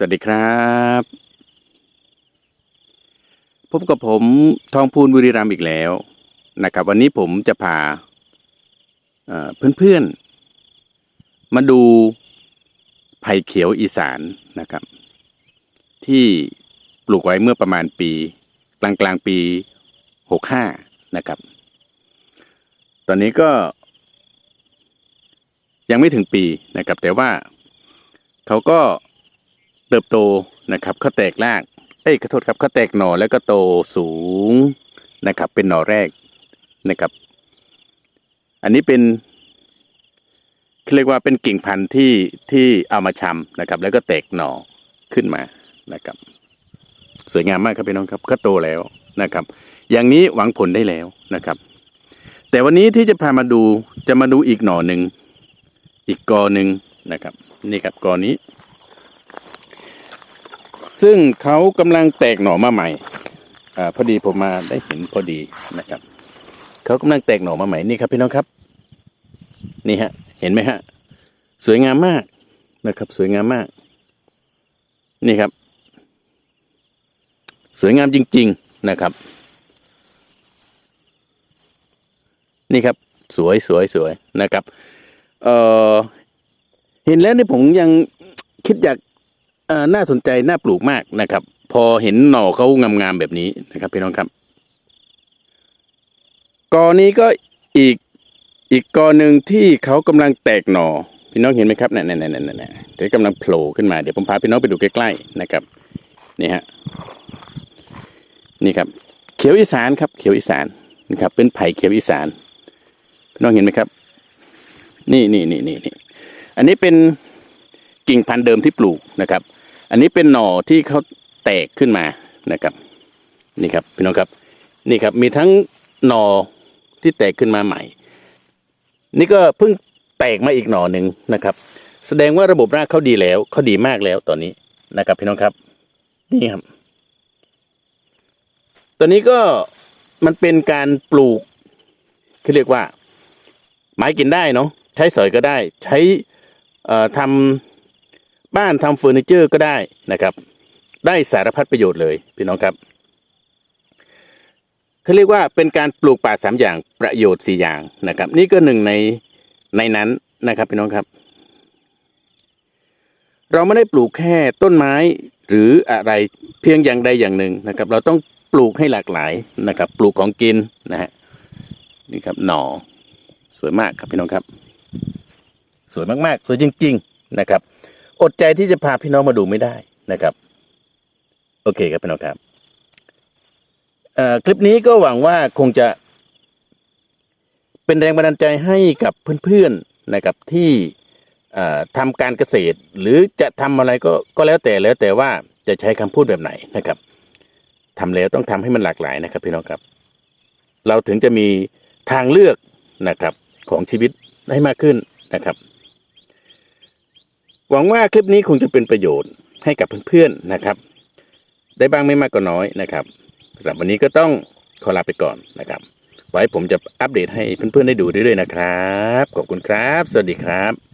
สวัสดีครับพบกับผมทองพูนบุรีรัมย์อีกแล้วนะครับ วันนี้ผมจะพาเอ่อเพื่อนๆ มาดูไผ่เขียวอีสานนะครับ ที่ปลูกไว้เมื่อประมาณปี กลางกลางปีหกห้านะครับ ตอนนี้ก็ ยังไม่ถึงปีนะครับ แต่ว่าเขาก็ เติบโตนะครับเขาแตกรากเอ้ยขอโทษครับเขาแตกหน่อแล้วก็โตสูงนะครับ เป็นหน่อแรกนะครับ อันนี้เป็นเขาเรียกว่าเป็นกิ่งพันธุ์ที่ที่เอามาชำนะครับ แล้วก็แตกหน่อขึ้นมานะครับ สวยงามมากครับพี่น้องครับก็โตแล้วนะครับ อย่างนี้หวังผลได้แล้วนะครับ แต่วันนี้ที่จะพามาดูจะมาดูอีกหน่อหนึ่งอีกกอหนึ่งนะครับ นี่ครับกอนี้ ซึ่งเขากำลังแตกหน่อมาใหม่อาพอดีผมมาได้เห็นพอดีนะครับเขากำลังแตกหน่อมาใหม่นี่ครับพี่น้องครับ นี่ฮะ เห็นไหมฮะ สวยงามมากนะครับ สวยงามมาก นี่ครับ สวยงามจริง ๆนะครับ นี่ครับ สวยสวยสวยนะครับ เอ่อเห็นแล้วนี่ผมยังคิดอยาก น่าสนใจน่าปลูกมากนะครับ พอเห็นหน่อเขางามๆแบบนี้นะครับพี่น้องครับกอนี้ก็อีกอีกกอหนึ่งที่เขากำลังแตกหน่อพี่น้องเห็นไหมครับเนั่นนั่นนั่นนั่นนั่นเดี๋ยวกำลังโผล่ขึ้นมาเดี๋ยวผมพาพี่น้องไปดูใกล้ๆนะครับนี่ฮะนี่ครับ เขียวอีสานครับ เขียวอีสานนะครับ เป็นไผ่เขียวอีสานพี่น้องเห็นไหมครับ นี่นี่นี่นี่นี่อันนี้เป็นกิ่งพันธุ์เดิมที่ปลูกนะครับ อันนี้เป็นหน่อที่เขาแตกขึ้นมานะครับ นี่ครับพี่น้องครับ นี่ครับมีทั้งหน่อที่แตกขึ้นมาใหม่ นี่ก็เพิ่งแตกมาอีกหน่อหนึ่งนะครับ แสดงว่าระบบรากเขาดีแล้วเขาดีมากแล้วตอนนี้นะครับ พี่น้องครับ นี่ครับ ตอนนี้ก็มันเป็นการปลูกที่เรียกว่า ไม้กินได้เนาะใช้สอยก็ได้ ใช้ทำ บ้านทำเฟอร์นิเจอร์ก็ได้นะครับ ได้สารพัดประโยชน์เลยพี่น้องครับเขาเรียกว่าเป็นการปลูกป่าสามอย่างประโยชน์สี่อย่างนะครับ นี่ก็หนึ่งในในนั้นนะครับพี่น้องครับ เราไม่ได้ปลูกแค่ต้นไม้หรืออะไรเพียงอย่างใดอย่างหนึ่งนะครับ เราต้องปลูกให้หลากหลายนะครับ ปลูกของกินนะฮะนี่ครับหน่อสวยมากครับพี่น้องครับ สวยมากๆ สวยจริง ๆ นะครับ อดใจที่จะพาพี่น้องมาดูไม่ได้นะครับ โอเคครับพี่น้องครับคลิปนี้ก็หวังว่าคงจะ เป็นแรงบันดาลใจให้กับเพื่อนๆนะครับที่ทำการเกษตร หรือจะทำอะไรก็ก็แล้วแต่แล้วแต่ว่าจะใช้คำพูดแบบไหนนะครับทำแล้วต้องทำให้มันหลากหลายนะครับพี่น้องครับ เราถึงจะมีทางเลือกนะครับของชีวิตให้มากขึ้นนะครับ หวังว่าคลิปนี้คงจะเป็นประโยชน์ให้กับเพื่อนๆนะครับ ได้บ้างไม่มากก็น้อยนะครับสำหรับวันนี้ก็ต้องขอลาไปก่อนนะครับ ไว้ผมจะอัปเดตให้เพื่อนๆได้ดูเรื่อยๆนะครับ ขอบคุณครับ สวัสดีครับ